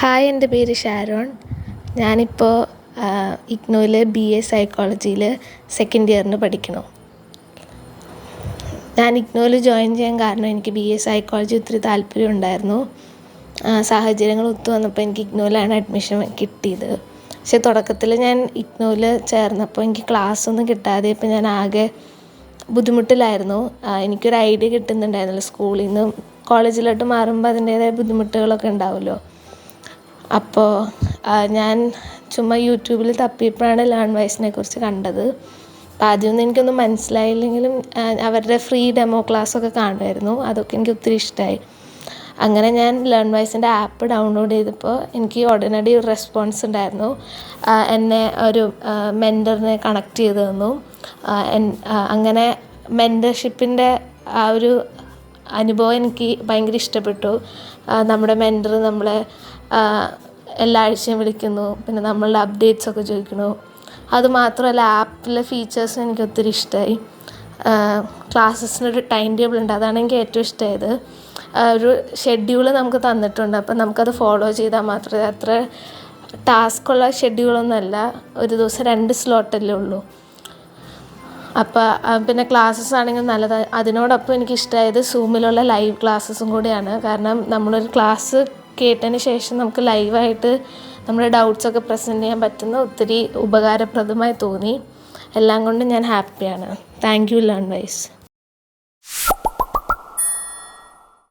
Hi എന്റെ പേര് Sharon. ഞാനിപ്പോൾ ഇഗ്നോയിൽ ബി എ സൈക്കോളജിയിൽ സെക്കൻഡ് ഇയറിന് പഠിക്കണം ഞാൻ ഇഗ്നോയിൽ ജോയിൻ ചെയ്യാൻ കാരണം എനിക്ക് ബി എ സൈക്കോളജി ഒത്തിരി താല്പര്യം ഉണ്ടായിരുന്നു. സാഹചര്യങ്ങൾ ഒത്തു വന്നപ്പോൾ എനിക്ക് ഇഗ്നോയിലാണ് അഡ്മിഷൻ കിട്ടിയത്. പക്ഷേ തുടക്കത്തിൽ ഞാൻ ഇഗ്നോയിൽ ചേർന്നപ്പോൾ എനിക്ക് ക്ലാസ് ഒന്നും കിട്ടാതെ ഇപ്പോൾ ഞാൻ ആകെ ബുദ്ധിമുട്ടിലായിരുന്നു. എനിക്കൊരു ഐഡിയ കിട്ടുന്നുണ്ടായിരുന്നില്ല. സ്കൂളിൽ നിന്ന് കോളേജിലോട്ട് മാറുമ്പോൾ അതിന്റേതായ ബുദ്ധിമുട്ടുകളൊക്കെ ഉണ്ടാവുമല്ലോ. അപ്പോൾ ഞാൻ ചുമ്മാ യൂട്യൂബിൽ തപ്പിയപ്പോഴാണ് ലേൺ വൈസിനെ കുറിച്ച് കണ്ടത്. അപ്പോൾ ആദ്യമൊന്നും എനിക്കൊന്നും മനസ്സിലായില്ലെങ്കിലും അവരുടെ ഫ്രീ ഡെമോ ക്ലാസ്സൊക്കെ കാണുമായിരുന്നു. അതൊക്കെ എനിക്ക് ഒത്തിരി ഇഷ്ടമായി അങ്ങനെ ഞാൻ ലേൺ വൈസിന്റെ ആപ്പ് ഡൗൺലോഡ് ചെയ്തപ്പോൾ എനിക്ക് ഉടനടി ഒരു റെസ്പോൺസ് ഉണ്ടായിരുന്നു. എന്നെ ഒരു മെന്ററിനെ കണക്ട് ചെയ്ത് തന്നു. അങ്ങനെ മെന്റർഷിപ്പിന്റെ ആ ഒരു അനുഭവം എനിക്ക് ഭയങ്കര ഇഷ്ടപ്പെട്ടു. നമ്മുടെ മെന്റർ നമ്മളെ എല്ലാ ആഴ്ചയും വിളിക്കുന്നു. പിന്നെ നമ്മളുടെ അപ്ഡേറ്റ്സ് ഒക്കെ ചോദിക്കുന്നു. അതുമാത്രമല്ല ആപ്പിലെ ഫീച്ചേഴ്സും എനിക്ക് ഒത്തിരി ഇഷ്ടമായി ക്ലാസ്സസിനൊരു ടൈം ടേബിൾ ഉണ്ട്. അതാണ് എനിക്ക് ഏറ്റവും ഇഷ്ടമായത് ഒരു ഷെഡ്യൂൾ നമുക്ക് തന്നിട്ടുണ്ട്. അപ്പം നമുക്കത് ഫോളോ ചെയ്താൽ മാത്രമേ അത്ര ടാസ്ക്കുള്ള ഷെഡ്യൂളൊന്നുമല്ല ഒരു ദിവസം രണ്ട് സ്ലോട്ടല്ലേ ഉള്ളൂ. അപ്പോൾ പിന്നെ ക്ലാസ്സസ് ആണെങ്കിൽ നല്ലത്. അതിനോടൊപ്പം എനിക്ക് ഇഷ്ടമായത് സൂമിലുള്ള ലൈവ് ക്ലാസ്സസും കൂടിയാണ്. കാരണം നമ്മളൊരു ക്ലാസ് കേട്ടതിന് ശേഷം നമുക്ക് ലൈവായിട്ട് നമ്മുടെ ഡൗട്ട്സൊക്കെ പ്രസന്റ് ചെയ്യാൻ പറ്റുന്ന ഒത്തിരി ഉപകാരപ്രദമായി തോന്നി. എല്ലാം കൊണ്ടും ഞാൻ ഹാപ്പിയാണ് താങ്ക് യു ലേൺ വൈസ്